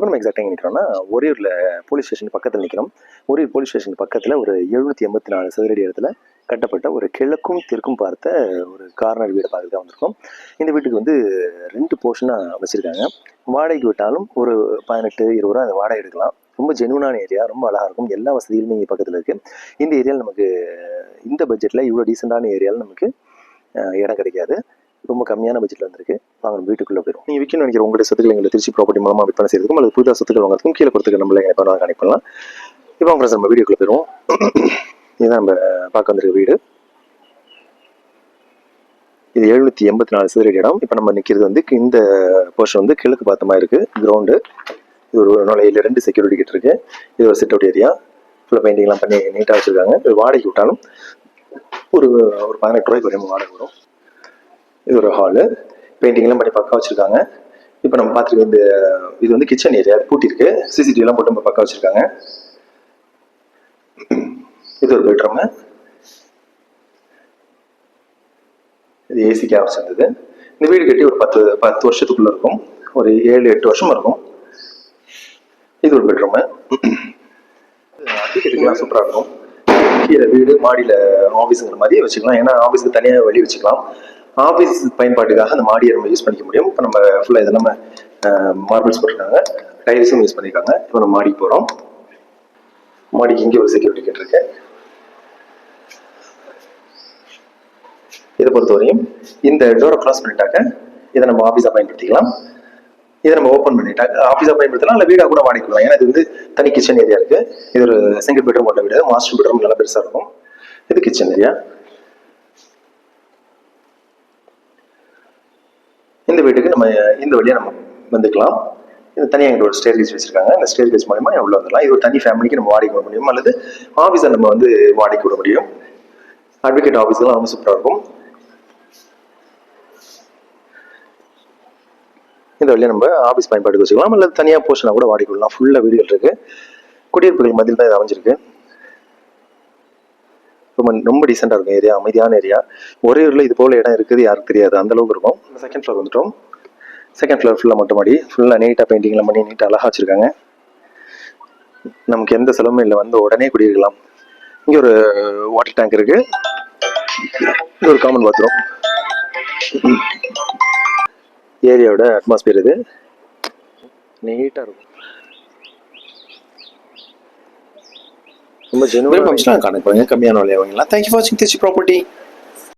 இப்போ நம்ம எக்ஸாக்டாக எங்கே நிற்கிறோம்னா ஒரேயூரில் போலீஸ் ஸ்டேஷன் பக்கத்தில் நிற்கிறோம் ஒரேயூர் போலீஸ் ஸ்டேஷன் பக்கத்தில் ஒரு எழுநூற்றி எண்பத்தி நாலு சதுரடி இடத்துல கட்டப்பட்ட ஒரு கிழக்கும் தெற்கும் பார்த்த ஒரு கார்னர் வீடு பார்க்க தான் வந்திருக்கோம். இந்த வீட்டுக்கு வந்து ரெண்டு போர்ஷனாக வச்சுருக்காங்க. வாடகைக்கு விட்டாலும் ஒரு பதினெட்டு இருபது ரூபா அந்த வாடகை எடுக்கலாம். ரொம்ப ஜெனுவனான ஏரியா ரொம்ப அழகாக இருக்கும். எல்லா வசதிகளுமே இங்கே பக்கத்தில் இருக்குது இந்த ஏரியாவில் நமக்கு இந்த பட்ஜெட்டில் இவ்வளோ டீசெண்டான ஏரியாவில் நமக்கு இடம் கிடைக்காது. ரொம்ப கம்மியான பட்ஜெட்டில் வந்திருக்கு. வாங்க நம்ம வீட்டுக்குள்ளே போயிடும் நீங்கள் விற்கணும் நினைக்கிற உங்களுடைய சொத்துக்கள் எங்களை திருச்சி ப்ராப்பர்ட்டி மூலமாக விற்பனை செய்யறதுக்கும் அல்லது புதுசாக சொத்துக்கள் வாங்குறதுக்கும் கீழே கொடுத்துக்க நம்மள எப்போ வேணாலும் கனெக்ட் பண்ணலாம். இப்போ அவங்க நம்ம வீடியோக்குள்ளே போயிடுவோம். இதுதான் நம்ம பார்க்க வந்திருக்க வீடு. இது எழுநூற்றி எண்பத்தி நாலு சதுரடி இடம். இப்போ நம்ம நிற்கிறது வந்து இந்த போர்ஷன் வந்து கிழக்கு பார்த்தமா இருக்கு இருக்குது கிரவுண்டு இது ஒரு நுழையில ரெண்டு செக்யூரிட்டி கிட்ட இருக்கு. இது ஒரு செட் அவுட் ஏரியா ஃபுல்லாக பெயிண்டிங்லாம் பண்ணி நீட்டாக வச்சுருக்காங்க. வாடகை விட்டாலும் ஒரு ஒரு பதினெட்டு ரூபாய்க்கு வரையும் வாடகை வரும். இது ஒரு ஹாலு பெயிண்டிங்லாம் பண்ணி பக்கா வச்சுருக்காங்க. இப்போ நம்ம பார்த்துருக்க இந்த இது வந்து கிச்சன் ஏரியா பூட்டிருக்கு சிசிடிவிலாம் போட்டு நம்ம பக்கா வச்சுருக்காங்க. இது ஒரு பெட்ரூமு இது ஏசி கேப்ஸ் இருந்தது இந்த வீடு கட்டி ஒரு பத்து பத்து வருஷத்துக்குள்ள இருக்கும். ஒரு ஏழு எட்டு வருஷம் இருக்கும். இது ஒரு பெட்ரூமு அடிக்கிறதுக்குலாம் சூப்பராக இருக்கும். கீழே வீடு மாடியில் ஆஃபீஸுங்கிற மாதிரி வச்சுக்கலாம். ஏன்னா ஆஃபீஸுக்கு தனியாக வெளியே வச்சுக்கலாம். ஆஃபீஸ் பயன்பாட்டுக்காக அந்த மாடியை நம்ம யூஸ் பண்ணிக்க முடியும். இப்போ நம்ம ஃபுல்லாக இது மார்பிள்ஸ் போட்டிருக்காங்க. டைல்ஸும் யூஸ் பண்ணியிருக்காங்க இப்போ நம்ம மாடிக்கு போகிறோம் மாடிக்கு இங்கே ஒரு செக்யூரிட்டி கேட் இருக்கு. இதை பொறுத்தவரையும் இந்த டோரை க்ளோஸ் பண்ணிட்டாக்க இதை நம்ம ஆஃபீஸாக பயன்படுத்திக்கலாம். இதை நம்ம ஓப்பன் பண்ணிட்டாங்க ஆஃபீஸாக பயன்படுத்தலாம் இல்லை வீடாக கூட வாடிக்கலாம் ஏன்னா இது வந்து தனி கிச்சன் ஏரியா இருக்கு. இது ஒரு சிங்கிள் பெட்ரூம் கொண்ட வீடு மாஸ்டர் பெட்ரூம் நல்லா பெருசாக இருக்கும். இது கிச்சன் ஏரியா இந்த வீட்டுக்கு நம்ம இந்த வழியாக நம்ம வந்துக்கலாம். இது தனியாக எங்களோட ஒரு ஸ்டேர் கேஸ் வச்சிருக்காங்க. அந்த ஸ்டேர் கேஸ் மூலயமா உள்ள வந்துடலாம். இது ஒரு தனி ஃபேமிலிக்கு நம்ம வாடகை விட முடியும். அல்லது ஆஃபீஸை நம்ம வந்து வாடகை விட முடியும். அட்வொகேட் ஆஃபீஸ்லாம் ரொம்ப சூப்பராக இருக்கும். இந்த வழியாக நம்ம ஆஃபீஸ் பயன்பாட்டுக்கு வச்சுக்கலாம். அல்லது தனியாக போர்ஷனாக கூட வாடகை விடலாம். ஃபுல்லாக வீடுகள் இருக்குது குடியிருப்புகள் மத்தியில் தான் இது அமைஞ்சிருக்கு. ரொம்ப ரொம்ப டீசெண்டாக இருக்கும் ஏரியா அமைதியான ஏரியா ஒரே ஊரில் இது போல இடம் இருக்குது யாருக்கு தெரியாது. அந்த அளவுக்கு இருக்கும். செகண்ட் ஃப்ளோர் வந்துட்டோம். செகண்ட் ஃப்ளோர் ஃபுல்லாக மட்டும் மாடி. ஃபுல்லாக நீட்டாக பெயிண்டிங்லாம் பண்ணி நீட்டாக அழகா வச்சுருக்காங்க. நமக்கு எந்த செலவுமே இல்லை. வந்து உடனே குடியிருக்கலாம். இங்கே ஒரு வாட்டர் டேங்க் இருக்கு. இது ஒரு காமன் பாத்ரூம் ஏரியாவோட அட்மாஸ்பியர் இது. நீட்டாக இருக்கும். ரொம்ப ஜெனுவல் ஃபங்க்ஷனாக கணக்கு பண்ணுங்க கம்மியான விலையை வாங்கலாம் தேங்க்யூ ஃபார் வாட்சிங் திருச்சி ப்ராப்பர்ட்டி